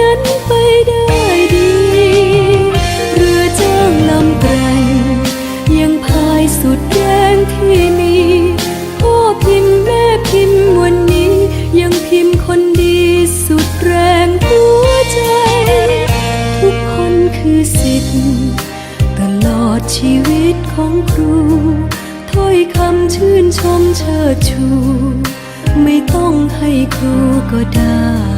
นั้นไปได้ดีเรือจ้างลำแกร่งยังพายสุดแรงที่มีพ่อพิมพ์แม่พิมพ์วันนี้ยังพิมพ์คนดีสุดแรงหัวใจ ทุกคนคือสิทธิ์ตลอดชีวิตของครู ถ้อยคำชื่นชมเชิดชู ไม่ต้องให้ครูก็ได้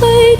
สิท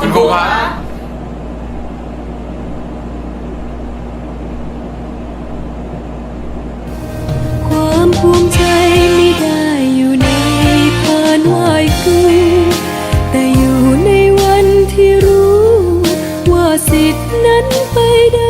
คุณครูครับความภูมิใจไม่ได้อยู่ในพานไหวคือแต่อยู่ในวันที่รู้ ว่าสิทธินั้นไปได้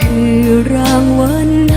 ơn